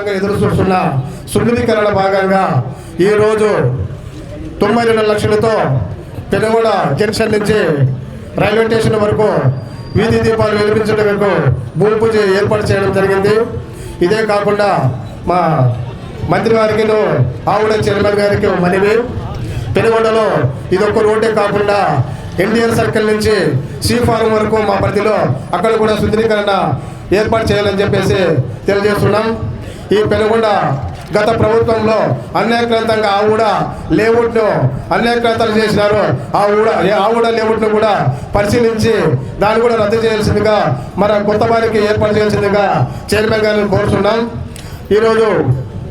కాలంగా ఎదురు చూస్తున్న సున్నిధీకరణ భాగంగా ఈరోజు తొంభై రెండు లక్షలతో పెనుగొండ జంక్షన్ నుంచి రైల్వే స్టేషన్ వరకు వీధి దీపాలు వెలిపించడం వరకు భూమి పూజ ఏర్పాటు చేయడం జరిగింది. ఇదే కాకుండా మా మంత్రి గారికి ఆవుడ చైర్మన్ గారికి మనవి. పెనుగొండలో ఇదొక్క రోడ్డే కాకుండా ఎన్టీఆర్ సర్కిల్ నుంచి సి ఫారం వరకు మా పరిధిలో అక్కడ కూడా శుద్ధీకరణ ఏర్పాటు చేయాలని చెప్పేసి తెలియజేస్తున్నాం. ఈ పెనుగొండ గత ప్రభుత్వంలో అన్యాక్రాంతంగా ఆ ఊడ లేఅవుట్ను అన్యాక్రాంతాలు చేసినారు. ఆ ఊడ ఆ ఊడ లేఅవుట్ను కూడా పరిశీలించి దాన్ని కూడా రద్దు చేయాల్సిందిగా మన కొత్త వారికి ఏర్పాటు చేయాల్సిందిగా చైర్మన్ గారిని కోరుతున్నాం. ఈరోజు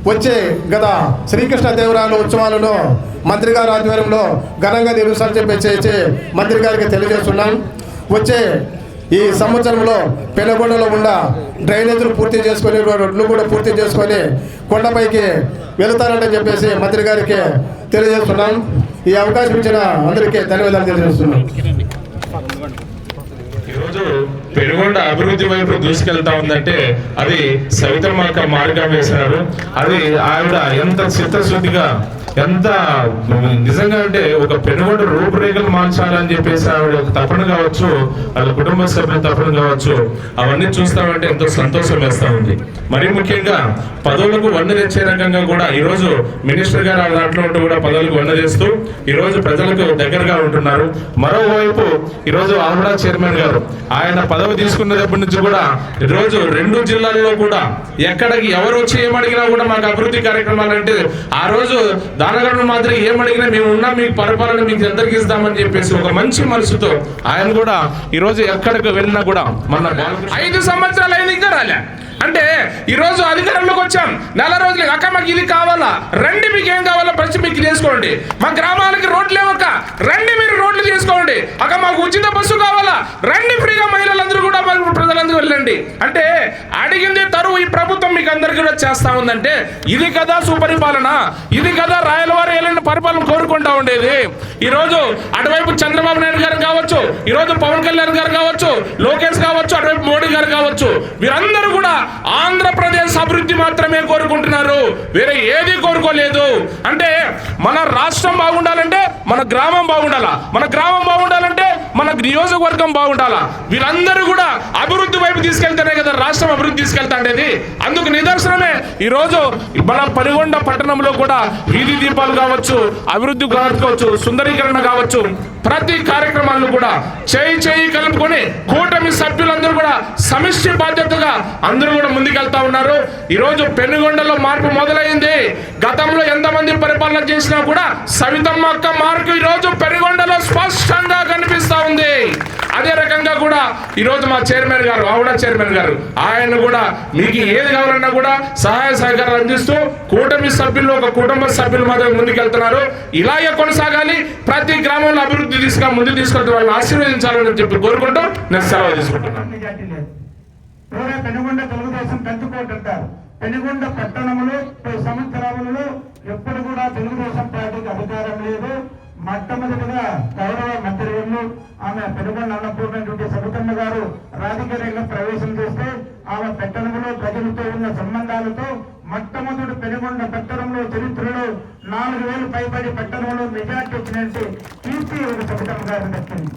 వచ్చే గత శ్రీకృష్ణ దేవరాయల ఉత్సవాలను మంత్రి గారి ఆధ్వర్యంలో ఘనంగా నిర్వహించాలని చేసి మంత్రి గారికి తెలియజేస్తున్నాం. వచ్చే ఈ సంవత్సరంలో పెనుగొండలో ఉన్న డ్రైనేజీలు పూర్తి చేసుకొని రోడ్లు కూడా పూర్తి చేసుకొని కొండపైకి వెళుతారని చెప్పేసి మంత్రి గారికి తెలియజేస్తున్నాం. ఈ అవకాశం ఇచ్చిన అందరికీ ధన్యవాదాలు తెలియజేస్తున్నాం. ఈరోజు పెనుగొండ అభివృద్ధి వైపు దూసుకెళ్తా ఉందంటే అది సవితమ్మ యొక్క మార్గం వేసినారు. అది ఆవిడ ఎంత చిత్తశుద్ధిగా ఎంత నిజంగా అంటే ఒక పెనుగొండ రూపురేఖలు మార్చాలని చెప్పేసి ఆవిడ ఒక తపన కావచ్చు వాళ్ళ కుటుంబ సభ్యుల తపన కావచ్చు అవన్నీ చూస్తామంటే ఎంతో సంతోషం వేస్తా ఉంది. మరి ముఖ్యంగా పదవులకు వన్న తెచ్చే రకంగా కూడా ఈ రోజు మినిస్టర్ గారు ఆ దాంట్లో ఉంటూ కూడా పదవులకు వన్న చేస్తూ ఈ రోజు ప్రజలకు దగ్గరగా ఉంటున్నారు. మరోవైపు ఈ రోజు ఆవిడ చైర్మన్ గారు ఆయన పదవి తీసుకున్నప్పటి నుంచి కూడా రోజు రెండు జిల్లాల్లో కూడా ఎక్కడికి ఎవరు వచ్చి ఏమడిగినా కూడా మాకు అభివృద్ధి కార్యక్రమాలు అంటే ఆ రోజు దానగడు మాత్రం ఏమడిగినా మేము ఉన్నాం మీకు పరిపాలన మీకు అందరికి ఇస్తామని చెప్పేసి ఒక మంచి మనసుతో ఆయన కూడా ఈ రోజు ఎక్కడికి వెళ్ళినా కూడా మన ఐదు సంవత్సరాలు అయింది ఇంకా రాలే. అంటే ఈ రోజు అధికారంలోకి వచ్చాం. నెల రోజులు అక్క మాకు ఇది కావాలా? రండి మీకు ఏం కావాలో పరిస్థితి మీకు చేసుకోండి. మా గ్రామాలకి రోడ్లు ఏమక్క రండి మీరు రోడ్లు చేసుకోండి. అక్క మాకు ఉచిత బస్సు కావాలా? రండి ఫ్రీ మాకు వెళ్ళండి అంటే అడిగింది తరువు ఈ ప్రభుత్వం మీకు అందరికీ కూడా చేస్తా ఉందంటే ఇది కదా సుపరిపాలన ఇది కదా రాయలవారి ఏలిన పరిపాలన కోరుకుంటా ఉండేది. ఈ రోజు అటువైపు చంద్రబాబు నాయుడు గారు కావచ్చు ఈ రోజు పవన్ కళ్యాణ్ గారు కావచ్చు లోకేష్ కావచ్చు అటువైపు మోడీ గారు కావచ్చు వీరందరూ కూడా ఆంధ్రప్రదేశ్ అభివృద్ధి మాత్రమే కోరుకుంటున్నారు. వేరే ఏది కోరుకోలేదు. అంటే మన రాష్ట్రం బాగుండాలంటే మన గ్రామం బాగుండాలా? మన గ్రామం బాగుండాలంటే మన నియోజకవర్గం బాగుండాలా? వీళ్ళందరూ కూడా అభివృద్ధి వైపు తీసుకెళ్తేనే కదా రాష్ట్రం అభివృద్ధి తీసుకెళ్తాండేది అందుకు నిదర్శనమే. ఈ రోజు మన పనిగొండ పట్టణంలో కూడా వీధి దీపాలు కావచ్చు అభివృద్ధి కావచ్చు సుందరీకరణ కావచ్చు ప్రతి కార్యక్రమాలను కూడా చేయి చేయి కలుపుకొని కూటమి సభ్యులందరూ కూడా సమిష్టి బాధ్యతగా అందరూ కూడా ముందుకెళ్తా ఉన్నారు. ఈరోజు పెనుగొండలో మార్పు మొదలైంది. గతంలో ఎంతమంది పరిపాలన చేసినా కూడా సవితమ్మ అక్క మార్పు ఈరోజు పెనుగొండలో స్పష్టంగా కనిపిస్తా ఉంది. అదే రకంగా కూడా ఈరోజు మా చైర్మన్ గారు ఆవిడ చైర్మన్ గారు ఆయన కూడా మీకు ఏది కావాలన్నా కూడా సహాయ సహకారాలు అందిస్తూ కూటమి సభ్యులు ఒక కుటుంబ సభ్యులు మాత్రం ముందుకెళ్తున్నారు. ఇలాగే కొనసాగాలి. ప్రతి గ్రామంలో అభివృద్ధి అభివృద్ధి తీసుకు ముందు తీసుకెళ్తే వాళ్ళని ఆశీర్వదించాలని చెప్పి కోరుకుంటూ నేను సెలవు తీసుకుంటున్నాను. పెనుగొండ తెలుగుదేశం పెంచుకోట అంటారు. పెనుగొండ పట్టణంలో సంవత్సరాలలో ఎప్పుడు కూడా తెలుగుదేశం పార్టీకి అధికారం లేదు. మొట్టమొదటిగా గౌరవ మంత్రివర్యులు ఆమె పెనుగొండ అన్నపూర్ణటువంటి సబితమ్మ గారు రాజకీయంగా ప్రవేశం చేస్తే ఆమె పట్టణంలో ప్రజలతో ఉన్న సంబంధాలతో మొట్టమొదటి పెనుగొండ పట్టణంలో చరిత్రలో నాలుగు వేలు పైబడి పట్టణంలో మెజార్టీ వచ్చినట్టు కీర్తి ఒక సబితమ్మ గారు దక్కింది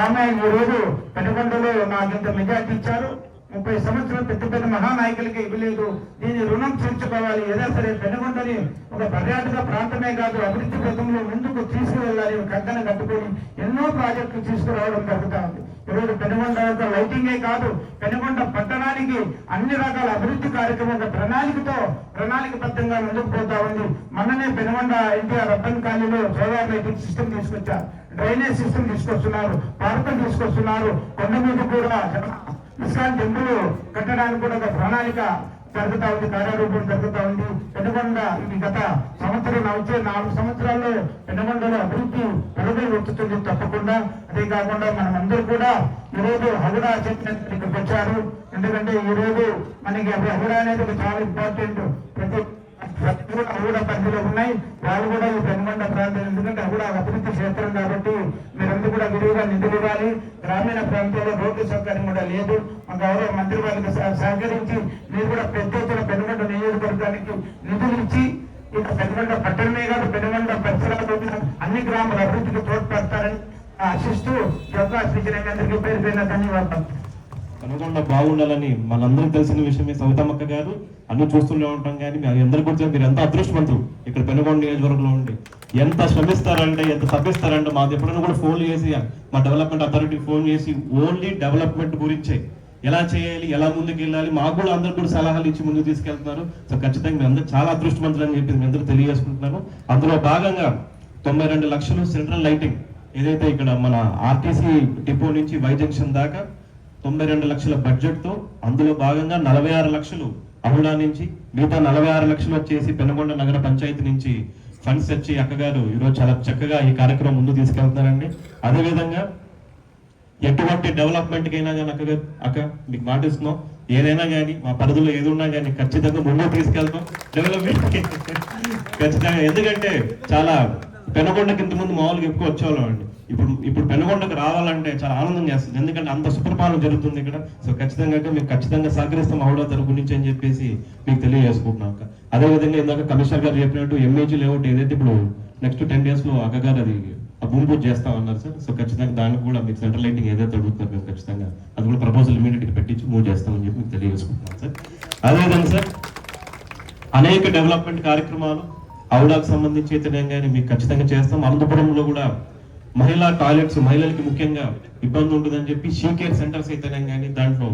ఆమె ఈ రోజు పెనుగొండలో నాకింత మెజార్టీ ఇచ్చారు. ముప్పై సంవత్సరాలు పెద్ద పెద్ద మహానాయకులకి ఇవ్వలేదు. దీన్ని రుణం తీర్చుకోవాలి. ఏదో సరే పెనుగొండని ఒక పర్యాటక ప్రాంతమే కాదు అభివృద్ధి పథంలో ముందుకు తీసుకువెళ్ళాలి. కద్దన కట్టుకొని ఎన్నో ప్రాజెక్టులు తీసుకురావడం జరుగుతా ఉంది. ఈరోజు పెనుగొండ యొక్క లైటింగే కాదు పెనుగొండ పట్టణానికి అన్ని రకాల అభివృద్ధి కార్యక్రమం ప్రణాళికతో ప్రణాళికతో ప్రణాళికబద్ధంగా ముందుకు పోతా ఉంది. మొన్ననే పెనుగొండ ఎన్టీఆర్ రబ్బన్ కాలనీలో సోలార్ లైటింగ్ సిస్టమ్ తీసుకొచ్చారు. డ్రైనేజ్ సిస్టమ్ తీసుకొస్తున్నారు పార్కులు తీసుకొస్తున్నారు. కొండ మీద కూడా ఇస్కాన్ టెంపుల్ కట్టడానికి కూడా ఒక ప్రణాళిక జరుగుతూ ఉంది కార్యరూపం జరుగుతూ ఉంది. పెనుగొండ ఇది గత సంవత్సరం వచ్చే నాలుగు సంవత్సరాల్లో పెనుగొండలో అభివృద్ధి పెరుగుదల వచ్చుతుంది తప్పకుండా. అదే కాకుండా మనం అందరూ కూడా ఈరోజు హగుడా చెప్పినట్టు ఇక్కడికి వచ్చారు ఎందుకంటే ఈరోజు మనకి అవి హౌడా అనేది ఒక చాలా ఇంపార్టెంట్ ప్రతి ప్రతి కూడా పరిధిలో ఉన్నాయి. వాళ్ళు కూడా ఈ పెనుగొండ ప్రాంతం ఎందుకంటే కూడా అభివృద్ధి క్షేత్రం కాబట్టి మీరందరూ కూడా విరివిగా నిధులు ఇవ్వాలి గ్రామీణ ప్రాంతాల్లో రోడ్డు సౌకర్యం కూడా లేదు. మా గౌరవ మంత్రి వాళ్ళకి సహకరించి మీరు కూడా పెద్ద ఎత్తున పెనుగొండ నియోజకవర్గానికి నిధులు ఇచ్చి ఇక పెనుగొండ పట్టణమే కాదు పెనుగొండ పరిసరాలు అన్ని గ్రామాల అభివృద్ధికి తోడ్పడతారని ఆశిస్తూ ఈ అవకాశం ఇచ్చిన అందరికీ పేరు పేరున ధన్యవాదాలు. కనుగొండ బాగుండాలని మనందరికి తెలిసిన విషయమే సవితమ్మక్క గారు. అన్ని చూస్తూనే ఉంటాం కానీ మీ అందరి గురించి మీరు ఎంత అదృష్టవంతులు ఇక్కడ పెనుగొండ నియోజకవర్గంలో ఉండి ఎంత శ్రమిస్తారంటే ఎంత తప్పిస్తారంటే మాకు ఎప్పుడైనా కూడా ఫోన్ చేసి మా డెవలప్మెంట్ అథారిటీ ఫోన్ చేసి ఓన్లీ డెవలప్మెంట్ గురించే. ఎలా చేయాలి ఎలా ముందుకు వెళ్ళాలి మాకు కూడా అందరు కూడా సలహాలు ఇచ్చి ముందుకు తీసుకెళ్తున్నారు. సో ఖచ్చితంగా మీ అందరూ చాలా అదృష్టవంతులు అని చెప్పి మీ అందరూ తెలియజేసుకుంటున్నాను. అందులో భాగంగా తొంభై రెండు లక్షలు సెంట్రల్ లైటింగ్ ఏదైతే ఇక్కడ మన ఆర్టీసీ డిపో నుంచి వై జంక్షన్ దాకా తొంభై రెండు లక్షల బడ్జెట్తో అందులో భాగంగా నలభై ఆరు లక్షలు అహుడా నుంచి మిగతా నలభై ఆరు లక్షలు వచ్చేసి పెనుగొండ నగర పంచాయతీ నుంచి ఫండ్స్ వచ్చి అక్కగారు ఈరోజు చాలా చక్కగా ఈ కార్యక్రమం ముందు తీసుకెళ్తున్నారండి. అదేవిధంగా ఎటువంటి డెవలప్మెంట్కి అయినా కానీ అక్క అక్క మీకు మాట ఇస్తున్నాం. ఏదైనా కానీ మా పరిధిలో ఏది ఉన్నా కానీ ఖచ్చితంగా ముందు తీసుకెళ్తాం. డెవలప్మెంట్ ఖచ్చితంగా. ఎందుకంటే చాలా పెనగొండకి ఇంత ముందు మామూలుగా ఎక్కువ వచ్చేవాళ్ళం అండి ఇప్పుడు ఇప్పుడు పెనుగొండకు రావాలంటే చాలా ఆనందం చేస్తుంది. ఎందుకంటే అంత సుప్రపాలన జరుగుతుంది ఇక్కడ. సో ఖచ్చితంగా మీకు ఖచ్చితంగా సహకరిస్తాం అవడా తరపు గురించి అని చెప్పేసి మీకు తెలియజేసుకుంటున్నాం అదేవిధంగా ఇందాక కమిషనర్ గారు చెప్పినట్టు ఎంఏజీ లేఅవుట్ ఏదైతే ఇప్పుడు నెక్స్ట్ టెన్ డేస్లో అది ఆ భూమి పూజ చేస్తామన్నారు సార్. సో ఖచ్చితంగా దానికి కూడా మీకు సెంట్రల్ లైటింగ్ ఏదైతే అడుగుతున్నారు మేము ఖచ్చితంగా అది కూడా ప్రపోజల్ ఇమీడియట్ పెట్టించి మూవ్ చేస్తామని చెప్పి మీకు తెలియజేసుకుంటున్నాం సార్. అదేవిధంగా సార్ అనేక డెవలప్మెంట్ కార్యక్రమాలు అవుడాకు సంబంధించి అయితేనే కానీ మీకు ఖచ్చితంగా చేస్తాం. అనంతపురంలో కూడా మహిళా టాయిలెట్స్ మహిళలకి ముఖ్యంగా ఇబ్బంది ఉంటుందని చెప్పి షీ కేర్ సెంటర్స్ అయితేనే కానీ దాంట్లో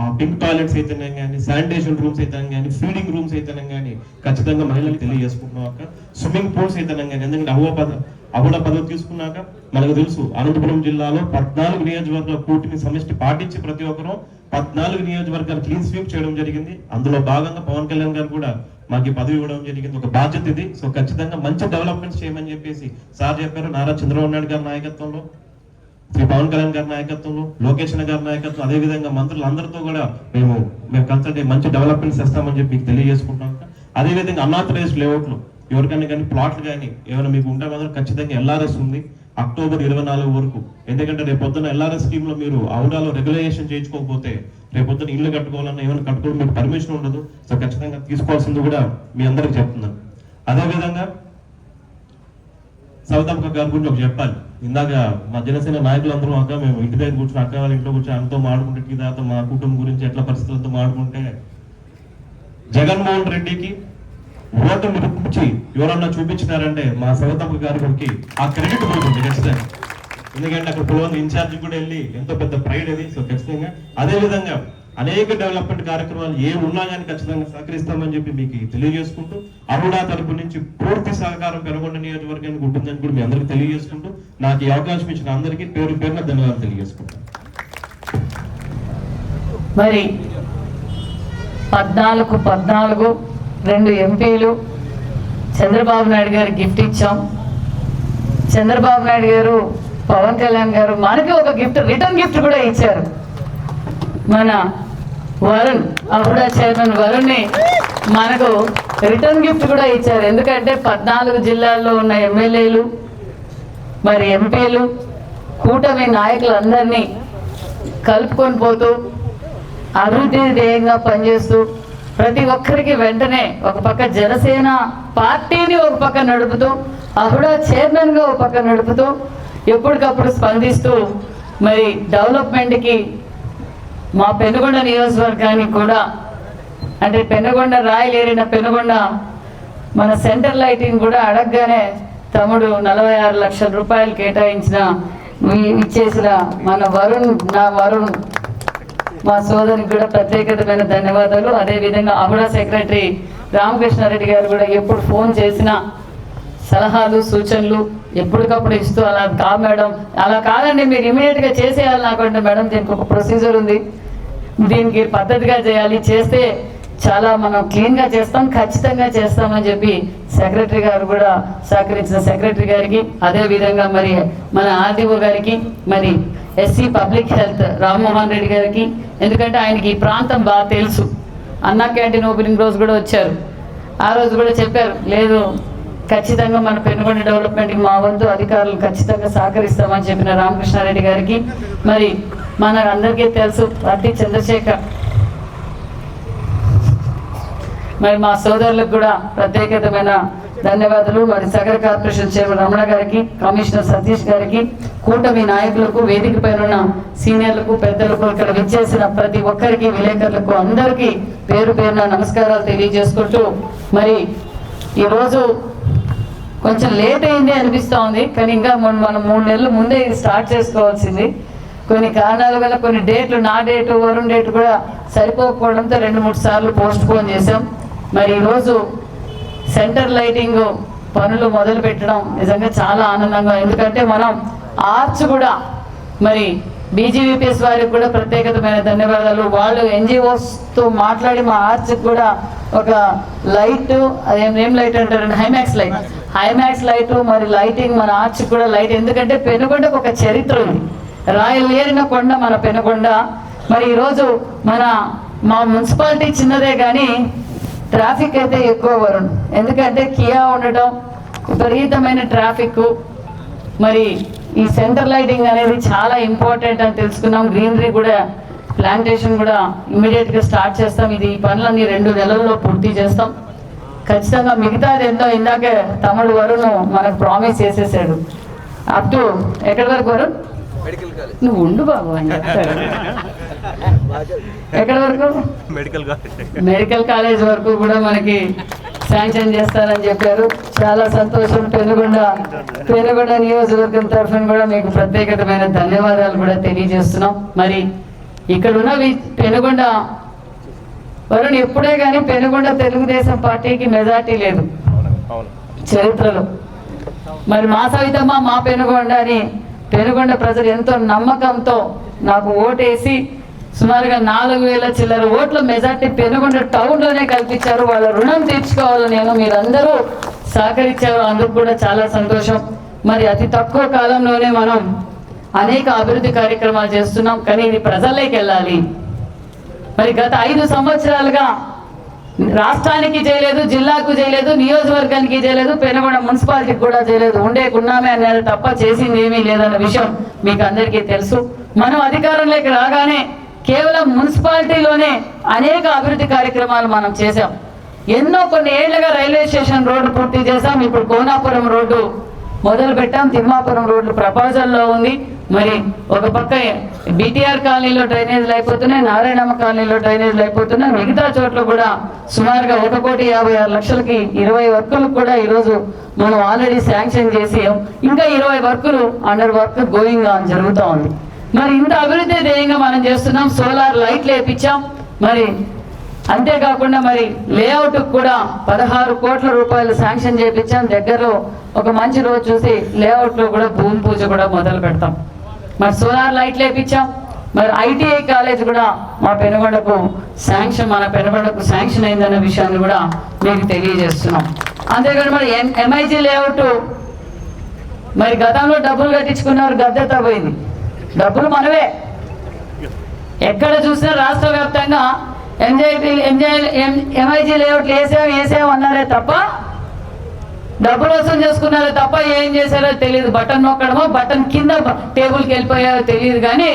ఆ పింక్ టాయిలెట్స్ అయితేనే కానీ శానిటేషన్ రూమ్స్ అయితేనే కానీ ఫీడింగ్ రూమ్స్ అయితేనే కానీ ఖచ్చితంగా మహిళలకు తెలియజేసుకుంటున్నాం అక్క. స్విమ్మింగ్ పూల్స్ అయితేనే కానీ ఎందుకంటే అవ్వ పద అహుడ పదవి తీసుకున్నాక మనకు తెలుసు అనంతపురం జిల్లాలో పద్నాలుగు నియోజకవర్గాల కూటమి సమిష్టి పాటించి ప్రతి ఒక్కరూ పద్నాలుగు నియోజకవర్గాలు క్లీన్ స్వీప్ చేయడం జరిగింది. అందులో భాగంగా పవన్ కళ్యాణ్ గారు కూడా మాకు ఈ పదవి ఇవ్వడం జరిగింది. ఒక బాధ్యత ఇది. సో ఖచ్చితంగా మంచి డెవలప్మెంట్స్ చేయమని చెప్పేసి సార్ చెప్పారు. నారా చంద్రబాబు నాయుడు గారి నాయకత్వంలో శ్రీ పవన్ కళ్యాణ్ గారి నాయకత్వంలో లోకేష్ గారి నాయకత్వం అదే విధంగా మంత్రులు అందరితో కూడా మేము మేము కన్సల్ట్ మంచి డెవలప్మెంట్స్ చేస్తామని చెప్పి మీకు తెలియజేసుకుంటాం అదే విధంగా అన్ఆథరైజ్డ్ లేఅవుట్లు ఎవరికైనా కానీ ప్లాట్లు కానీ ఏమైనా మీకు ఉంటే మాత్రం ఖచ్చితంగా ఎల్ఆర్ఎస్ ఉంది. అక్టోబర్ ఇరవై నాలుగు వరకు. ఎందుకంటే రేపు పొద్దున ఎల్ఆర్ఎస్ స్కీమ్లో మీరు అవుడాలో రెగ్యులేషన్ చేయించుకోకపోతే రేపు పొద్దున ఇల్లు కట్టుకోవాలన్నా ఏమైనా కట్టుకోవడం మీకు పర్మిషన్ ఉండదు. సో ఖచ్చితంగా తీసుకోవాల్సింది కూడా మీ అందరికి చెప్తున్నాను. అదేవిధంగా విధంగా గారి గురించి ఒక చెప్పాలి. ఇందాక మా జనసేన నాయకులందరూ అక్క మేము ఇంటి దగ్గర కూర్చొని అక్క వాళ్ళ ఇంట్లో కూర్చొని అంతో మాడుకుంటే తర్వాత మా కుటుంబం గురించి ఎట్లా పరిస్థితులతో మాడుకుంటే జగన్మోహన్ రెడ్డికి ఓటమి నిరూపించి ఎవరన్నా చూపించినారంటే మా సవతమ్మ గారికి ఆ క్రెడిట్ పోతుంది ఖచ్చితంగా. ఎందుకంటే అక్కడ పులవంది ఇన్ఛార్జ్ కూడా వెళ్ళి ఎంతో పెద్ద ప్రైడ్ అది సో ఖచ్చితంగా. అదే విధంగా అనేక డెవలప్మెంట్ కార్యక్రమాలు ఏ ఉన్నా కానీ ఖచ్చితంగా సహకరిస్తామని చెప్పి మీకు తెలియజేసుకుంటూ అరుడా తరపు నుంచి పూర్తి సహకారం పెరగొండ నియోజకవర్గానికి ఉంటుందని కూడా మీ అందరికీ తెలియజేసుకుంటూ నాకు ఈ అవకాశం ఇచ్చిన అందరికీ పేరు పేరున ధన్యవాదాలు తెలియజేసుకుంటాను మరి పద్నాలుగు పద్నాలుగు రెండు ఎంపీలు. చంద్రబాబు నాయుడు గారు గిఫ్ట్ ఇచ్చాం. చంద్రబాబు నాయుడు గారు పవన్ కళ్యాణ్ గారు మనకి ఒక గిఫ్ట్ రిటర్న్ గిఫ్ట్ కూడా ఇచ్చారు. మన వరుణ్ అప్పుడా చైర్మన్ వరుణ్ని మనకు రిటర్న్ గిఫ్ట్ కూడా ఇచ్చారు. ఎందుకంటే పద్నాలుగు జిల్లాల్లో ఉన్న ఎమ్మెల్యేలు మరి ఎంపీలు కూటమి నాయకులందరినీ కలుపుకొని పోతూ అభివృద్ధి ధ్యేయంగా పనిచేస్తూ ప్రతి ఒక్కరికి వెంటనే ఒక పక్క జనసేన పార్టీని ఒక పక్క నడుపుతూ అహుడా చైర్మన్గా ఒక పక్క నడుపుతూ ఎప్పటికప్పుడు స్పందిస్తూ మరి డెవలప్మెంట్కి మా పెనుగొండ నియోజకవర్గానికి కూడా అంటే పెనుగొండ రాయలేరిన పెనుగొండ మన సెంటర్ లైటింగ్ కూడా అడగగానే తమ్ముడు నలభై ఆరు లక్షల రూపాయలు కేటాయించిన ఇచ్చేసిన మన వరుణ్ నా వరుణ్ మా సోదరికి కూడా ప్రత్యేకతమైన ధన్యవాదాలు. అదేవిధంగా అమరా సెక్రటరీ రామకృష్ణారెడ్డి గారు కూడా ఎప్పుడు ఫోన్ చేసినా సలహాలు సూచనలు ఎప్పటికప్పుడు ఇస్తూ అలా కా మేడం అలా కాదండి మీరు ఇమీడియట్గా చేసేయాలి నాకంటే మేడం దీనికి ఒక ప్రొసీజర్ ఉంది. దీనికి పద్ధతిగా చేయాలి. చేస్తే చాలా మనం క్లీన్గా చేస్తాం ఖచ్చితంగా చేస్తామని చెప్పి సెక్రటరీ గారు కూడా సహకరించిన సెక్రటరీ గారికి అదే విధంగా మరి మన ఆర్డీఓ గారికి మరి SC public health Rammohan Reddy గారికి. ఎందుకంటే ఆయనకి ఈ ప్రాంతం బాగా తెలుసు. అన్నా క్యాంటీన్ ఓపెనింగ్ రోజు కూడా వచ్చారు. ఆ రోజు కూడా చెప్పారు లేదు ఖచ్చితంగా మన పెనుగొండ డెవలప్మెంట్కి మా వంతు అధికారులు ఖచ్చితంగా సహకరిస్తామని చెప్పిన రామకృష్ణారెడ్డి గారికి. మరి మన అందరికీ తెలుసు రట్టి చంద్రశేఖర్. మరి మా సోదరులకు కూడా ప్రత్యేకతమైన ధన్యవాదాలు. మరి సగర కార్పొరేషన్ చైర్మన్ రమణ గారికి కమిషనర్ సతీష్ గారికి కూటమి నాయకులకు వేదిక పైన ఉన్న సీనియర్లకు పెద్దలకు ఇక్కడ విచ్చేసిన ప్రతి ఒక్కరికి విలేకరులకు అందరికీ పేరు పేరున నమస్కారాలు తెలియజేసుకుంటూ మరి ఈరోజు కొంచెం లేట్ అయింది అనిపిస్తూ ఉంది కానీ ఇంకా మనం మూడు నెలల ముందే ఇది స్టార్ట్ చేసుకోవాల్సింది. కొన్ని కారణాల వల్ల కొన్ని డేట్లు నా డేటు వరుణ్ డేట్ కూడా సరిపోకపోవడంతో రెండు మూడు సార్లు పోస్ట్ పోన్ చేశాం. మరి ఈరోజు సెంటర్ లైటింగ్ పనులు మొదలు పెట్టడం నిజంగా చాలా ఆనందంగా ఎందుకంటే మనం ఆర్చ్ కూడా మరి బీజీవీపీఎస్ వారికి కూడా ప్రత్యేకతమైన ధన్యవాదాలు. వాళ్ళు ఎన్జిఓస్తో మాట్లాడి మా ఆర్చ్ కూడా ఒక లైట్ అదేం ఏం లైట్ అంటారండి హైమాక్స్ లైట్. హైమాక్స్ లైట్ మరి లైటింగ్ మన ఆర్చ్ కూడా లైట్. ఎందుకంటే పెనుగొండకు ఒక చరిత్ర ఉంది. రాయలేరిన కొండ మన పెనుగొండ. మరి ఈరోజు మన మా మున్సిపాలిటీ చిన్నదే కానీ ట్రాఫిక్ అయితే ఎక్కువ వరుణ్. ఎందుకంటే కియా ఉండటం విపరీతమైన ట్రాఫిక్. మరి ఈ సెంటర్ లైటింగ్ అనేది చాలా ఇంపార్టెంట్ అని తెలుసుకున్నాం. గ్రీనరీ కూడా ప్లాంటేషన్ కూడా ఇమీడియట్గా స్టార్ట్ చేస్తాం. ఇది ఈ పనులన్నీ రెండు నెలల్లో పూర్తి చేస్తాం. ఖచ్చితంగా మిగతాది ఎంతో ఇందాకే తమ్ముడు వరుణ్ మనకు ప్రామిస్ చేసేసాడు. అప్ టు ఎక్కడి వరకు వరుణ్? నువ్వు ఉండు బాబు అని చెప్తాడు ఎక్కడి వరకు? మెడికల్ మెడికల్ కాలేజ్ వరకు కూడా మనకి శాంక్షన్ చేస్తారని చెప్పారు. చాలా సంతోషం. పెనుగొండ పెనుగొండ నియోజకవర్గం తరఫున కూడా మీకు ప్రత్యేకతమైన ధన్యవాదాలు కూడా తెలియజేస్తున్నాం. మరి ఇక్కడ ఉన్న పెనుగొండ వరుణ్ ఎప్పుడే కానీ పెనుగొండ తెలుగుదేశం పార్టీకి మెజార్టీ లేదు. చరిత్రలో. మరి మా సవితమ్మ మా పెనుగొండ అని పెనుగొండ ప్రజలు ఎంతో నమ్మకంతో నాకు ఓటేసి సుమారుగా నాలుగు వేల చిల్లర ఓట్ల మెజార్టీ పెనుగొండ టౌన్లోనే కల్పించారు. వాళ్ళ రుణం తీర్చుకోవాలనేమో మీరందరూ సహకరించారు. అందుకు కూడా చాలా సంతోషం. మరి అతి తక్కువ కాలంలోనే మనం అనేక అభివృద్ధి కార్యక్రమాలు చేస్తున్నాం. కానీ ఇది ప్రజల్లోకి వెళ్ళాలి. మరి గత ఐదు సంవత్సరాలుగా రాష్ట్రానికి చేయలేదు జిల్లాకు చేయలేదు నియోజకవర్గానికి చేయలేదు పెనుగొండ మున్సిపాలిటీకి కూడా చేయలేదు. ఉండే ఉన్నామే అనేది తప్ప చేసింది ఏమీ లేదన్న విషయం మీకు అందరికీ తెలుసు. మనం అధికారంలోకి రాగానే కేవలం మున్సిపాలిటీలోనే అనేక అభివృద్ధి కార్యక్రమాలు మనం చేశాం. ఎన్నో కొన్ని ఏళ్ళుగా రైల్వే స్టేషన్ రోడ్డు పూర్తి చేశాం. ఇప్పుడు కోనాపురం రోడ్డు మొదలు పెట్టాం. తిమ్మాపురం రోడ్డు ప్రపోజల్లో ఉంది. మరి ఒక పక్క బీటీఆర్ కాలనీలో డ్రైనేజీలు అయిపోతున్నాయి. నారాయణమ్మ కాలనీలో డ్రైనేజీలు అయిపోతున్నాయి. మిగతా చోట్ల కూడా సుమారుగా ఒక కోటి యాభై ఆరు లక్షలకి ఇరవై వర్కులకు కూడా ఈరోజు మనం ఆల్రెడీ శాంక్షన్ చేసి ఇంకా ఇరవై వర్కులు అండర్ వర్క్ గోయింగ్ ఆన్ జరుగుతూ ఉంది. మరి ఇంత అభివృద్ధి ధ్యేయంగా మనం చేస్తున్నాం సోలార్ లైట్లు వేపించాం. మరి అంతేకాకుండా మరి లేఅవుట్ కూడా పదహారు కోట్ల రూపాయలు శాంక్షన్ చేయించాం దగ్గరలో ఒక మంచి రోజు చూసి లేఅవుట్లో కూడా భూమి పూజ కూడా మొదలు పెడతాం. మరి సోలార్ లైట్లు వేయించాం మరి ఐటీఐ కాలేజ్ కూడా మా పెనుగొండకు శాంక్షన్ మన పెనుగొండకు శాంక్షన్ అయిందన్న విషయాన్ని కూడా మీకు తెలియజేస్తున్నాం. అంతేకాదు మరి ఎం ఎంఐజీ లేఅవుట్ మరి గతంలో డబ్బులు కట్టించుకున్నారు గద్దెతో పోయింది డబ్బులు మనవే. ఎక్కడ చూసినా రాష్ట్ర వ్యాప్తంగా ఎంజాయ్ ఎంజాయ్ ఎంఐజీ లేఅవుట్లు వేసాం వేసాం అన్నారే తప్ప డబ్బులు వసూలు చేసుకున్నారో తప్ప ఏం చేశారో తెలియదు. బటన్ నొక్కడమో బటన్ కింద టేబుల్కి వెళ్ళిపోయారో తెలియదు కానీ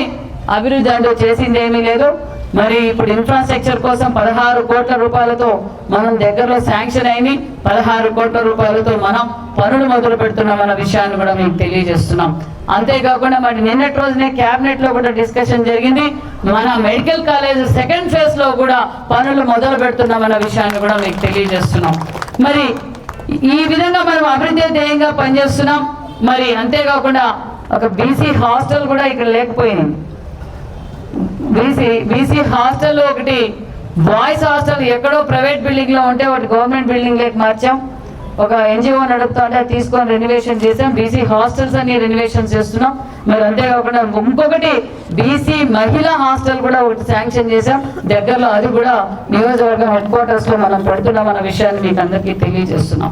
అభివృద్ధి అంటూ చేసింది ఏమీ లేదు. మరి ఇప్పుడు ఇన్ఫ్రాస్ట్రక్చర్ కోసం పదహారు కోట్ల రూపాయలతో మనం దగ్గరలో శాంక్షన్ అయింది. పదహారు కోట్ల రూపాయలతో మనం పనులు మొదలు పెడుతున్నాం అన్న విషయాన్ని కూడా మీకు తెలియజేస్తున్నాం. అంతేకాకుండా మరి నిన్నటి రోజునే క్యాబినెట్లో కూడా డిస్కషన్ జరిగింది. మన మెడికల్ కాలేజ్ సెకండ్ ఫేజ్లో కూడా పనులు మొదలు పెడుతున్నాం అన్న విషయాన్ని కూడా మీకు తెలియజేస్తున్నాం. మరి ఈ విధంగా మనం అభివృద్ధి ధ్యేయంగా పనిచేస్తున్నాం. మరి అంతేకాకుండా ఒక బీసీ హాస్టల్ కూడా ఇక్కడ లేకపోయింది. బీసీ బీసీ హాస్టల్ ఒకటి బాయ్స్ హాస్టల్ ఎక్కడో ప్రైవేట్ బిల్డింగ్లో ఉంటే ఒకటి గవర్నమెంట్ బిల్డింగ్ లేక మార్చాం. ఒక ఎన్జిఓ నడుపుతా ఉంటే తీసుకొని రెనోవేషన్ చేసాం బీసీ హాస్టల్స్ అన్ని రెనోవేషన్ చేస్తున్నాం. మరి అంతేకాకుండా ఇంకొకటి బీసీ మహిళా హాస్టల్ కూడా ఒకటి శాంక్షన్ చేసాం దగ్గరలో అది కూడా నియోజకవర్గం హెడ్ క్వార్టర్స్లో మనం పెడుతున్నాం అన్న విషయాన్ని మీకు అందరికీ తెలియజేస్తున్నాం.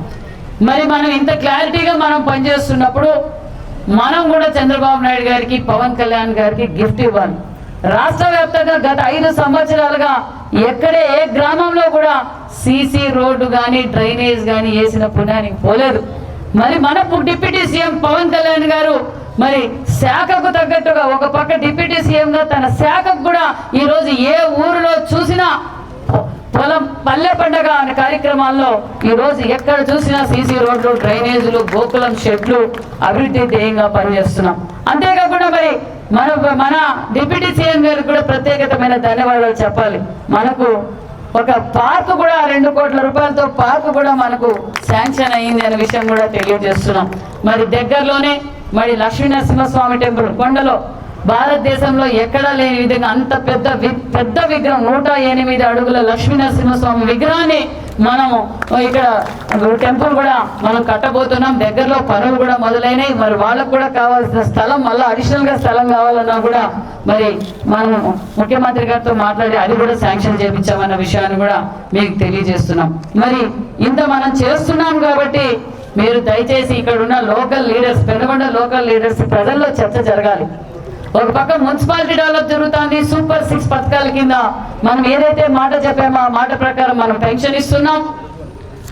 మరి మనం ఇంత క్లారిటీగా మనం పనిచేస్తున్నప్పుడు మనం కూడా చంద్రబాబు నాయుడు గారికి పవన్ కళ్యాణ్ గారికి గిఫ్ట్ ఇవ్వాలి. రాష్ట్ర వ్యాప్తంగా గత ఐదు సంవత్సరాలుగా ఎక్కడే ఏ గ్రామంలో కూడా సీసీ రోడ్డు కానీ డ్రైనేజ్ కానీ వేసిన పుణ్యానికి పోలేదు. మరి మన డిప్యూటీ సీఎం పవన్ కళ్యాణ్ గారు మరి శాఖకు తగ్గట్టుగా ఒక పక్క డిప్యూటీ సీఎంగా తన శాఖకు కూడా ఈరోజు ఏ ఊరిలో చూసినా పొలం పల్లె పండగ అనే కార్యక్రమాల్లో ఈరోజు ఎక్కడ చూసినా సీసీ రోడ్లు డ్రైనేజీలు గోకులం షెడ్లు అభివృద్ధి ధ్యేయంగా పనిచేస్తున్నాం. అంతేకాకుండా మరి మన మన డిప్యూటీ సీఎం గారికి కూడా ప్రత్యేకతమైన ధన్యవాదాలు చెప్పాలి. మనకు ఒక పార్క్ కూడా రెండు కోట్ల రూపాయలతో పార్క్ కూడా మనకు శాంక్షన్ అయ్యింది అనే విషయం కూడా తెలియజేస్తున్నాం. మరి దగ్గరలోనే మరి లక్ష్మీ నరసింహస్వామి టెంపుల్ కొండలో భారతదేశంలో ఎక్కడా లేని విధంగా అంత పెద్ద వి- పెద్ద విగ్రహం నూట ఎనిమిది అడుగుల లక్ష్మీనరసింహస్వామి విగ్రహాన్ని మనము ఇక్కడ టెంపుల్ కూడా మనం కట్టబోతున్నాం. దగ్గరలో పనులు కూడా మొదలైనవి మరి వాళ్ళకు కూడా కావాల్సిన స్థలం మళ్ళీ అడిషనల్గా స్థలం కావాలన్నా కూడా మరి మనం ముఖ్యమంత్రి గారితో మాట్లాడి అది కూడా శాంక్షన్ చేయించామన్న విషయాన్ని కూడా మీకు తెలియజేస్తున్నాం. మరి ఇంత మనం చేస్తున్నాం కాబట్టి మీరు దయచేసి ఇక్కడ ఉన్న local leaders Penugonda local leaders ప్రజల్లో చర్చ జరగాలి. ఒక పక్క మున్సిపాలిటీ డెవలప్ జరుగుతుంది సూపర్ సిక్స్ పథకాల కింద. మనం ఏదైతే మాట చెప్పామో ఆ మాట ప్రకారం మనం పెన్షన్ ఇస్తున్నాం.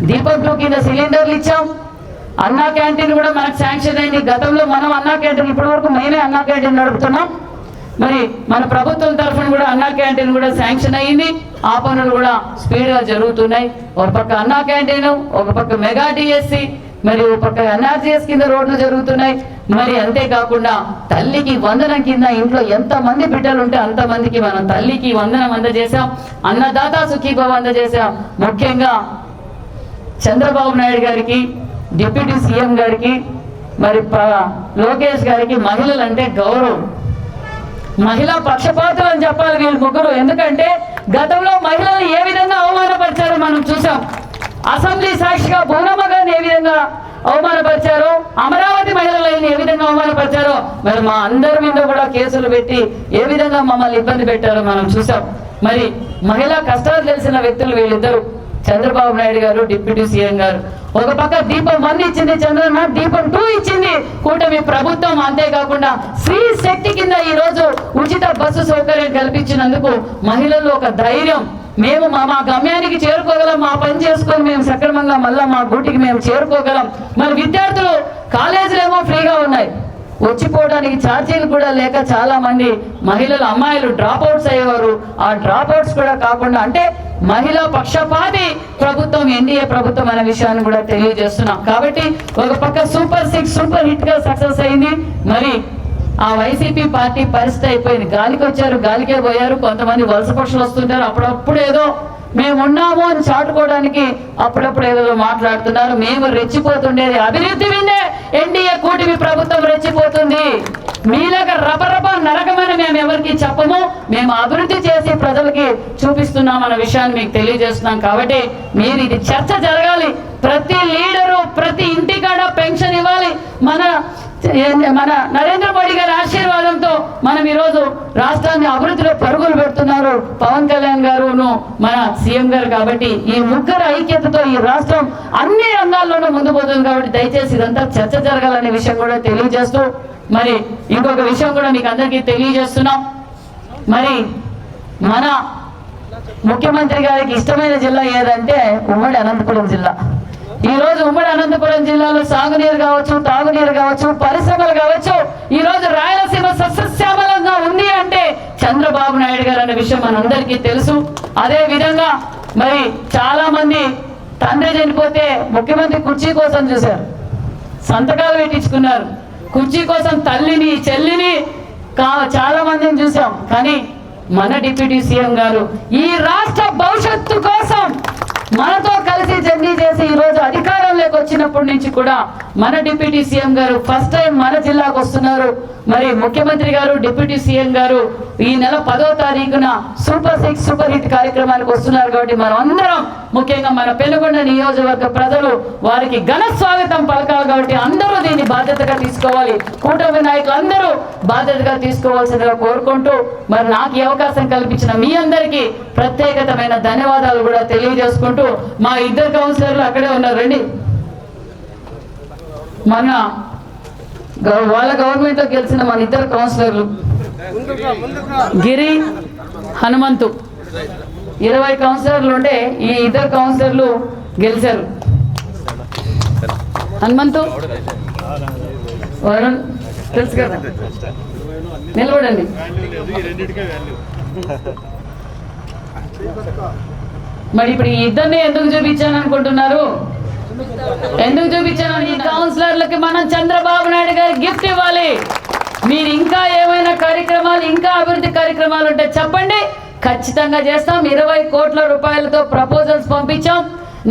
దీపక్ బ్లూ కింద సిలిండర్లు ఇచ్చాం. అన్నా క్యాంటీన్ కూడా మనకు శాంక్షన్ అయింది. గతంలో మనం అన్నా క్యాంటీన్ ఇప్పటి వరకు మేమే అన్నా క్యాంటీన్ నడుపుతున్నాం. మరి మన ప్రభుత్వం తరఫున కూడా అన్నా క్యాంటీన్ కూడా శాంక్షన్ అయ్యింది ఆ పనులు కూడా స్పీడ్గా జరుగుతున్నాయి. ఒక పక్క అన్నా క్యాంటీన్ ఒక పక్క మెగా డిఎస్సి మరి ఒక పక్క ఎన్ఆర్జీఎస్ కింద రోడ్లు జరుగుతున్నాయి. మరి అంతేకాకుండా తల్లికి వందనం కింద ఇంట్లో ఎంత మంది బిడ్డలు ఉంటే అంత మందికి మనం తల్లికి వందనం అందజేశాం. అన్నదాత సుఖీభవ అందజేశాం. ముఖ్యంగా చంద్రబాబు నాయుడు గారికి డిప్యూటీ సీఎం గారికి మరి ప- లోకేష్ గారికి మహిళలు అంటే గౌరవం. మహిళా పక్షపాతం అని చెప్పాలి వీళ్ళు ముగ్గురు. ఎందుకంటే గతంలో మహిళలు ఏ విధంగా అవమానపరిచారో మనం చూసాం. అసెంబ్లీ సాక్షిగా బోనమ్మ గారిని ఏ విధంగా అవమానపరిచారో అమరావతి మహిళలను ఏ విధంగా అవమానపరిచారో మరి మా అందరి మీద కూడా కేసులు పెట్టి ఏ విధంగా మమ్మల్ని ఇబ్బంది పెట్టారో మనం చూసాం మరి మహిళా కష్టాలు తెలిసిన వ్యక్తులు వీళ్ళిద్దరు. చంద్రబాబు నాయుడు గారు డిప్యూటీ సీఎం గారు. ఒక పక్క దీపం వన్ ఇచ్చింది చంద్రబాబు దీపం టూ ఇచ్చింది కూటమి ప్రభుత్వం. అంతేకాకుండా స్త్రీ శక్తి కింద ఈ రోజు ఉచిత బస్సు సౌకర్యం కల్పించినందుకు మహిళల్లో ఒక ధైర్యం. మేము మా మా గమ్యానికి చేరుకోగలం మా పని చేసుకొని మేము సక్రమంగా మళ్ళా మా గూటికి మేము చేరుకోగలం. మరి విద్యార్థులు కాలేజీలు ఏమో ఫ్రీగా ఉన్నాయి. వచ్చిపోవడానికి ఛార్జీలు కూడా లేక చాలా మంది మహిళలు అమ్మాయిలు డ్రాప్ అవుట్స్ అయ్యేవారు. ఆ డ్రాప్ అవుట్స్ కూడా కాకుండా అంటే మహిళా పక్షపాతి ప్రభుత్వం ఎన్డీఏ ప్రభుత్వం అనే విషయాన్ని కూడా తెలియజేస్తున్నాం. కాబట్టి ఒక పక్క సూపర్ సిక్స్ సూపర్ హిట్గా సక్సెస్ అయింది. మరి ఆ వైసీపీ పార్టీ పరిస్థితి అయిపోయింది. గాలికి వచ్చారు గాలికే పోయారు. కొంతమంది వలస పక్షులు వస్తుంటారు. అప్పుడప్పుడు ఏదో మేము ఉన్నాము అని చాటుకోవడానికి అప్పుడప్పుడు ఏదో మాట్లాడుతున్నారు. మేము రెచ్చిపోతుండేది. అభివృద్ధి విందే ఎన్డీఏ కూటమి ప్రభుత్వం రెచ్చిపోతుంది. మీలాగా రపరప నరకమని మేము ఎవరికి చెప్పము. మేము అభివృద్ధి చేసి ప్రజలకి చూపిస్తున్నాం అన్న విషయాన్ని మీకు తెలియజేస్తున్నాం. కాబట్టి మీరు ఇది చర్చ జరగాలి. ప్రతి లీడరు ప్రతి ఇంటికాడ పెన్షన్ ఇవ్వాలి. మన మన నరేంద్ర మోడీ గారి ఆశీర్వాదంతో మనం ఈరోజు రాష్ట్రాన్ని అభివృద్ధిలో పరుగులు పెడుతున్నారు. పవన్ కళ్యాణ్ గారును మన సీఎం గారు కాబట్టి ఈ ముగ్గురు ఐక్యతతో ఈ రాష్ట్రం అన్ని రంగాల్లోనూ ముందు పోతుంది కాబట్టి దయచేసి ఇదంతా చర్చ జరగాలనే విషయం కూడా తెలియజేస్తూ మరి ఇంకొక విషయం కూడా మీకు అందరికీ తెలియజేస్తున్నాం. మరి మన ముఖ్యమంత్రి గారికి ఇష్టమైన జిల్లా ఏదంటే ఉమ్మడి అనంతపురం జిల్లా. ఈ రోజు ఉమ్మడి అనంతపురం జిల్లాలో సాగునీరు కావచ్చు తాగునీరు కావచ్చు పరిశ్రమలు కావచ్చు ఈ రోజు రాయలసీమ సస్యశ్యామలంగా ఉంది అంటే చంద్రబాబు నాయుడు గారు అనే విషయం మనందరికీ తెలుసు. అదే విధంగా మరి చాలా మంది తండ్రి చనిపోతే ముఖ్యమంత్రి కుర్చీ కోసం చూశారు. సంతకాలు పెట్టించుకున్నారు. కుర్చీ కోసం తల్లిని చెల్లిని కా చాలా మందిని చూసాం కానీ మన డిప్యూటీ సీఎం గారు ఈ రాష్ట్ర భవిష్యత్తు కోసం మనతో కలిసి జర్నీ చేసి ఈ రోజు అధికారంలోకి వచ్చినప్పటి నుంచి కూడా మన డిప్యూటీ సీఎం గారు ఫస్ట్ టైం మన జిల్లాకు వస్తున్నారు. మరి ముఖ్యమంత్రి గారు డిప్యూటీ సీఎం గారు ఈ నెల పదో తారీఖున సూపర్ సిక్స్ సూపర్ హిట్ కార్యక్రమానికి వస్తున్నారు కాబట్టి మనం అందరం ముఖ్యంగా మన పెనుగొండ నియోజకవర్గ ప్రజలు వారికి ఘన స్వాగతం పలకాలి కాబట్టి అందరూ దీన్ని బాధ్యతగా తీసుకోవాలి. కూటమి నాయకులు అందరూ బాధ్యతగా తీసుకోవాల్సిందిగా కోరుకుంటూ మరి నాకు ఈ అవకాశం కల్పించిన మీ అందరికీ ప్రత్యేకతమైన ధన్యవాదాలు కూడా తెలియజేసుకుంటూ మా ఇద్దరు కౌన్సిలర్లు అక్కడే ఉన్నారు. రండి. మన వాళ్ళ గవర్నమెంట్లో గెలిచిన మన ఇద్దరు కౌన్సిలర్లు. గిరి హనుమంతు. ఇరవై కౌన్సిలర్లు ఉంటే ఈ ఇద్దరు కౌన్సిలర్లు గెలిచారు. హనుమంతు? వరుణ్? తెలుసు కదా. నిలబడండి. మరి ఇప్పుడు ఈ ఇద్దరిని ఎందుకు చూపించాను అనుకుంటున్నారు? ఎందుకు చూపించాను ఈ కౌన్సిలర్లకి మనం చంద్రబాబు నాయుడు గారి గిఫ్ట్ ఇవ్వాలి. మీరు ఇంకా ఏమైనా కార్యక్రమాలు ఇంకా అభివృద్ధి కార్యక్రమాలు ఉంటే చెప్పండి. ఖచ్చితంగా చేస్తాం. ఇరవై కోట్ల రూపాయలతో ప్రపోజల్స్ పంపించాం.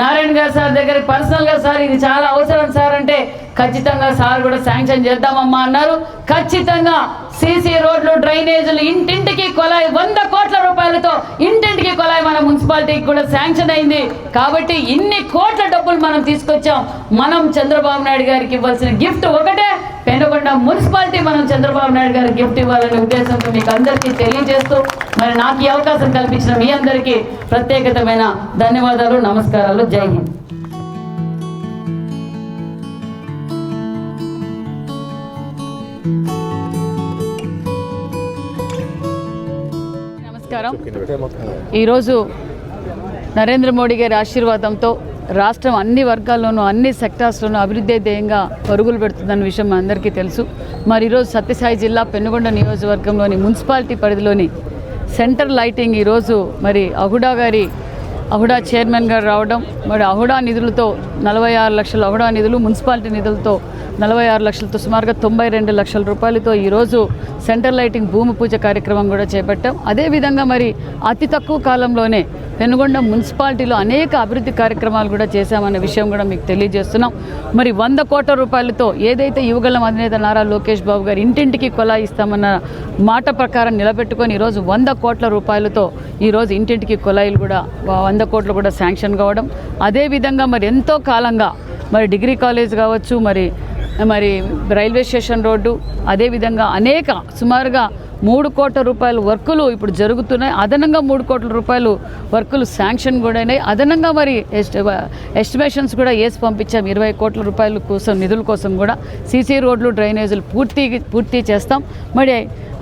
నారాయణ గారు సార్ దగ్గర పర్సనల్గా సార్ ఇది చాలా అవసరం సార్ అంటే ఖచ్చితంగా సార్ కూడా శాంక్షన్ చేద్దామమ్మా అన్నారు. ఖచ్చితంగా సీసీ రోడ్లు డ్రైనేజీలు ఇంటింటికి కొలాయి వంద కోట్ల రూపాయలతో ఇంటింటికి కొలాయి మన మున్సిపాలిటీకి కూడా శాంక్షన్ అయింది. కాబట్టి ఇన్ని కోట్ల డబ్బులు మనం తీసుకొచ్చాం. మనం చంద్రబాబు నాయుడు గారికి ఇవ్వాల్సిన గిఫ్ట్ ఒకటే పెనుగొండ మున్సిపాలిటీ మనం చంద్రబాబు నాయుడు గారికి గిఫ్ట్ ఇవ్వాలనే ఉద్దేశంతో మీకు అందరికీ తెలియజేస్తూ మరి నాకు ఈ అవకాశం కల్పించిన మీ అందరికీ ప్రత్యేకతమైన ధన్యవాదాలు నమస్కారాలు జై హింద్. నమస్కారం. ఈరోజు నరేంద్ర మోడీ గారి ఆశీర్వాదంతో రాష్ట్రం అన్ని వర్గాల్లోనూ అన్ని సెక్టార్స్లోనూ అభివృద్ధి ధ్యేయంగా పరుగులు పెడుతుందన్న విషయం అందరికీ తెలుసు. మరి ఈరోజు సత్యసాయి జిల్లా పెనుగొండ నియోజకవర్గంలోని మున్సిపాలిటీ పరిధిలోని సెంటర్ లైటింగ్ ఈరోజు మరి అహుడా గారి అహుడా చైర్మన్ గారు రావడం మరి అహుడా నిధులతో నలభై ఆరు లక్షల అహుడా నిధులు మున్సిపాలిటీ నిధులతో నలభై ఆరు లక్షలతో సుమారుగా తొంభై రెండు లక్షల రూపాయలతో ఈరోజు సెంటర్ లైటింగ్ భూమి పూజ కార్యక్రమం కూడా చేపట్టాం. అదేవిధంగా మరి అతి తక్కువ కాలంలోనే పెనుగొండ మున్సిపాలిటీలో అనేక అభివృద్ధి కార్యక్రమాలు కూడా చేశామనే విషయం కూడా మీకు తెలియజేస్తున్నాం. మరి వంద కోట్ల రూపాయలతో ఏదైతే యువగళం అధినేత నారా లోకేష్ బాబు గారు ఇంటింటికి కొలా ఇస్తామన్న మాట ప్రకారం నిలబెట్టుకొని ఈరోజు వంద కోట్ల రూపాయలతో ఈరోజు ఇంటింటికి కొలాయిలు కూడా వంద కోట్లు కూడా శాంక్షన్ కావడం. అదేవిధంగా మరి ఎంతో కాలంగా మరి డిగ్రీ కాలేజ్ కావచ్చు మరి మరి రైల్వే స్టేషన్ రోడ్డు అదేవిధంగా అనేక సుమారుగా మూడు కోట్ల రూపాయల వర్కులు ఇప్పుడు జరుగుతున్నాయి. అదనంగా మూడు కోట్ల రూపాయలు వర్కులు శాంక్షన్ కూడా అయినాయి. అదనంగా మరి ఎస్ట్ ఎస్టిమేషన్స్ కూడా వేసి పంపించాం. ఇరవై కోట్ల రూపాయల కోసం నిధుల కోసం కూడా సీసీ రోడ్లు డ్రైనేజీలు పూర్తి పూర్తి చేస్తాం. మరి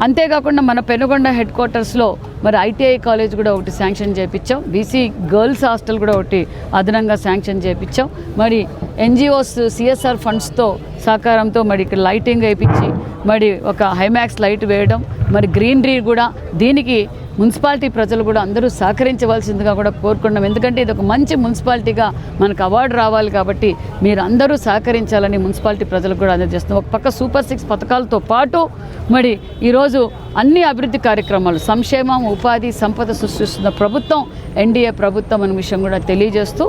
అంతేకాకుండా మన పెనుగొండ హెడ్ క్వార్టర్స్లో మరి ఐటీఐ కాలేజ్ కూడా ఒకటి శాంక్షన్ చేయించాం బీసీ గర్ల్స్ హాస్టల్ కూడా ఒకటి అదనంగా శాంక్షన్ చేయించాం మరి ఎన్జిఓస్ సిఎస్ఆర్ ఫండ్స్తో సహకారంతో మరి ఇక్కడ లైటింగ్ వేయించి మరి ఒక హైమాక్స్ లైట్ వేయడం మరి గ్రీనరీ కూడా దీనికి మున్సిపాలిటీ ప్రజలు కూడా అందరూ సహకరించవలసిందిగా కూడా కోరుకున్నాం ఎందుకంటే ఇది ఒక మంచి మున్సిపాలిటీగా మనకు అవార్డు రావాలి కాబట్టి మీరు అందరూ సహకరించాలని మున్సిపాలిటీ ప్రజలకు కూడా అందజేస్తున్నాం. ఒక పక్క సూపర్ సిక్స్ పథకాలతో పాటు మరి ఈరోజు అన్ని అభివృద్ధి కార్యక్రమాలు సంక్షేమం ఉపాధి సంపద సృష్టిస్తున్న ప్రభుత్వం ఎన్డీఏ ప్రభుత్వం అనే విషయం కూడా తెలియజేస్తూ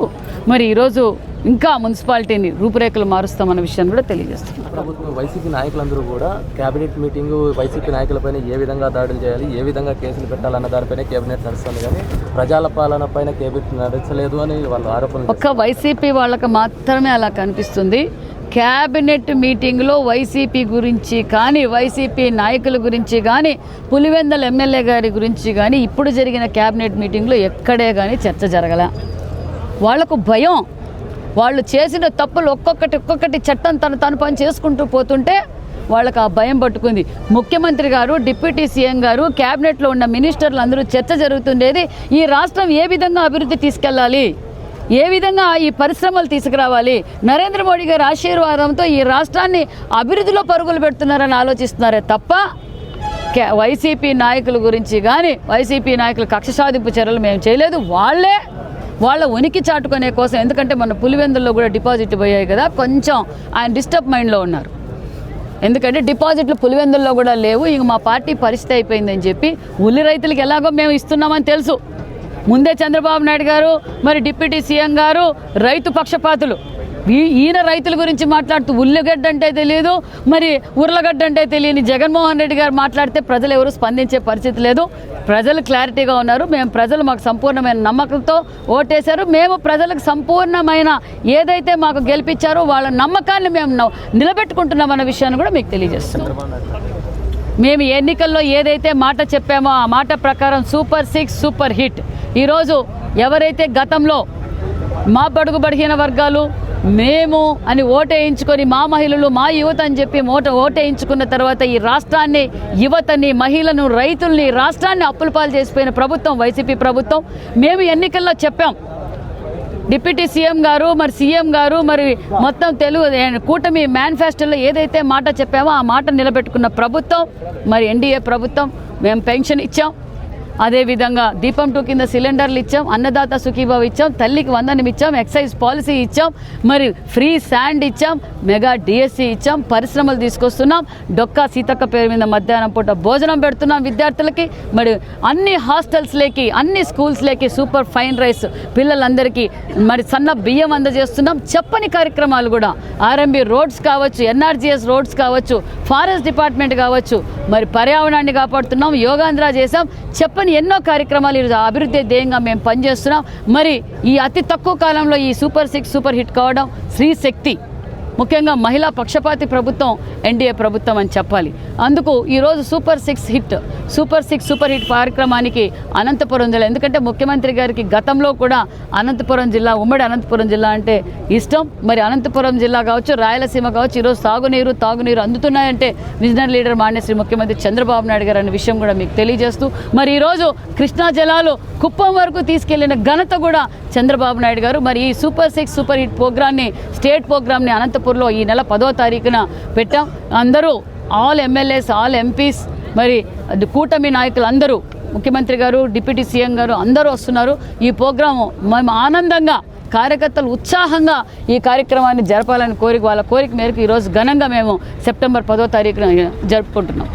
మరి ఈరోజు ఇంకా మున్సిపాలిటీని రూపురేఖలు మారుస్తామన్న విషయాన్ని కూడా తెలియజేస్తున్నాం ప్రభుత్వం వైసీపీ నాయకులందరూ కూడా కేబినెట్ మీటింగ్ వైసీపీ నాయకులపైన ఏ విధంగా దాడులు చేయాలి ఏ విధంగా కేసులు పెట్టాలన్న దానిపైన కేబినెట్ నడుస్తుంది కానీ ప్రజల పాలన పైన కేబినెట్ నడచలేదు అని వాళ్ళు ఆరోపణలు ఒక్క వైసీపీ వాళ్ళకి మాత్రమే అలా కనిపిస్తుంది. క్యాబినెట్ మీటింగ్లో వైసీపీ గురించి కానీ వైసీపీ నాయకుల గురించి కానీ పులివెందల ఎమ్మెల్యే గారి గురించి కానీ ఇప్పుడు జరిగిన క్యాబినెట్ మీటింగ్లో ఎక్కడే కానీ చర్చ జరగల. వాళ్ళకు భయం. వాళ్ళు చేసిన తప్పులు ఒక్కొక్కటి ఒక్కొక్కటి చట్టం తను తను పని చేసుకుంటూ పోతుంటే వాళ్ళకి ఆ భయం పట్టుకుంది. ముఖ్యమంత్రి గారు డిప్యూటీ సీఎం గారు క్యాబినెట్లో ఉన్న మినిస్టర్లు అందరూ చర్చ జరుగుతుండేది. ఈ రాష్ట్రం ఏ విధంగా అభివృద్ధి తీసుకెళ్ళాలి? ఏ విధంగా ఈ పరిశ్రమలు తీసుకురావాలి? నరేంద్ర మోడీ గారి ఆశీర్వాదంతో ఈ రాష్ట్రాన్ని అభివృద్ధిలో పరుగులు పెడుతున్నారని ఆలోచిస్తున్నారే తప్ప కే- వైసీపీ నాయకుల గురించి కానీ వైసీపీ నాయకుల కక్ష సాధింపు చర్యలు మేము చేయలేదు. వాళ్ళే వాళ్ళ ఉనికి చాటుకునే కోసం ఎందుకంటే మన పులివెందుల్లో కూడా డిపాజిట్ పోయాయి కదా కొంచెం ఆయన డిస్టర్బ్ మైండ్లో ఉన్నారు. ఎందుకంటే డిపాజిట్లు పులివెందుల్లో కూడా లేవు ఇంక మా పార్టీ పరిస్థితి అయిపోయిందని చెప్పి ఉల్లి రైతులకు ఎలాగో మేము ఇస్తున్నామని తెలుసు. ముందే చంద్రబాబు నాయుడు గారు మరి డిప్యూటీ సీఎం గారు రైతు పక్షపాతులు. ఈయన రైతుల గురించి మాట్లాడుతూ ఉల్లిగడ్డ అంటే తెలియదు మరి ఉర్లగడ్డ అంటే తెలియని జగన్మోహన్ రెడ్డి గారు మాట్లాడితే ప్రజలు ఎవరు స్పందించే పరిస్థితి లేదు. ప్రజలు క్లారిటీగా ఉన్నారు. మేము ప్రజలు మాకు సంపూర్ణమైన నమ్మకంతో ఓటేశారు. మేము ప్రజలకు సంపూర్ణమైన ఏదైతే మాకు గెలిపించారో వాళ్ళ నమ్మకాన్ని మేము నిలబెట్టుకుంటున్నామన్న విషయాన్ని కూడా మీకు తెలియజేస్తున్నాం. మేము ఎన్నికల్లో ఏదైతే మాట చెప్పామో ఆ మాట ప్రకారం సూపర్ సిక్స్ సూపర్ హిట్. ఈరోజు ఎవరైతే గతంలో మా బడుగు బడిహీన వర్గాలు మేము అని ఓటేయించుకొని మా మహిళలు మా యువత అని చెప్పి ఓట ఓటేయించుకున్న తర్వాత ఈ రాష్ట్రాన్ని యువతని మహిళను రైతుల్ని రాష్ట్రాన్ని అప్పులపాలు చేసిపోయిన ప్రభుత్వం వైసీపీ ప్రభుత్వం మేము ఎన్నికల్లో చెప్పాం. డిప్యూటీ సీఎం గారు మరి సీఎం గారు మరి మొత్తం తెలుగు కూటమి మేనిఫెస్టోలో ఏదైతే మాట చెప్పామో ఆ మాట నిలబెట్టుకున్న ప్రభుత్వం మరి ఎన్డీఏ ప్రభుత్వం మేము పెన్షన్ ఇచ్చాం. అదేవిధంగా దీపం టూ కింద సిలిండర్లు ఇచ్చాం అన్నదాత సుఖీభావ ఇచ్చాం తల్లికి వందనం ఇచ్చాం ఎక్సైజ్ పాలసీ ఇచ్చాం మరి ఫ్రీ శాండ్ ఇచ్చాం మెగా డిఎస్సి ఇచ్చాం పరిశ్రమలు తీసుకొస్తున్నాం డొక్కా సీతక్క పేరు మీద మధ్యాహ్నం పూట భోజనం పెడుతున్నాం విద్యార్థులకి మరి అన్ని హాస్టల్స్లోకి అన్ని స్కూల్స్లోకి సూపర్ ఫైన్ రైస్ పిల్లలందరికీ మరి సన్న బియ్యం అందజేస్తున్నాం. చెప్పని కార్యక్రమాలు కూడా ఆర్ఎంబి రోడ్స్ కావచ్చు ఎన్ఆర్జీఎస్ రోడ్స్ కావచ్చు ఫారెస్ట్ డిపార్ట్మెంట్ కావచ్చు మరి పర్యావరణాన్ని కాపాడుతున్నాం యోగాంధ్ర చేసాం చెప్పని ఎన్నో కార్యక్రమాలు ఈరోజు అభివృద్ధి ధ్యేయంగా మేము పనిచేస్తున్నాం. మరి ఈ అతి తక్కువ కాలంలో ఈ సూపర్ సిక్స్ సూపర్ హిట్ కావడం స్త్రీ శక్తి. ముఖ్యంగా మహిళా పక్షపాతి ప్రభుత్వం ఎన్డీఏ ప్రభుత్వం అని చెప్పాలి. అందుకు ఈరోజు super six hit super six super hit కార్యక్రమానికి అనంతపురం జిల్లా ఎందుకంటే ముఖ్యమంత్రి గారికి గతంలో కూడా అనంతపురం జిల్లా ఉమ్మడి అనంతపురం జిల్లా అంటే ఇష్టం. మరి అనంతపురం జిల్లా కావచ్చు రాయలసీమ కావచ్చు ఈరోజు సాగునీరు తాగునీరు అందుతున్నాయంటే విజనరీ లీడర్ మాన్యశ్రీ ముఖ్యమంత్రి చంద్రబాబు నాయుడు గారు అనే విషయం కూడా మీకు తెలియజేస్తూ మరి ఈరోజు కృష్ణా జలాలు కుప్పం వరకు తీసుకెళ్ళిన ఘనత కూడా చంద్రబాబు నాయుడు గారు. మరి ఈ సూపర్ సిక్స్ సూపర్ హిట్ ప్రోగ్రామ్ని స్టేట్ ప్రోగ్రామ్ని అనంతపూర్లో ఈ నెల పదో తారీఖున పెట్టాం. అందరూ ఆల్ ఎమ్మెల్యేస్ ఆల్ ఎంపీస్ మరి కూటమి నాయకులు అందరూ ముఖ్యమంత్రి గారు డిప్యూటీ సీఎం గారు అందరూ వస్తున్నారు. ఈ ప్రోగ్రాము మేము ఆనందంగా కార్యకర్తలు ఉత్సాహంగా ఈ కార్యక్రమాన్ని జరపాలని కోరిక వాళ్ళ కోరిక మేరకు ఈరోజు ఘనంగా మేము సెప్టెంబర్ పదో తారీఖున జరుపుకుంటున్నాం.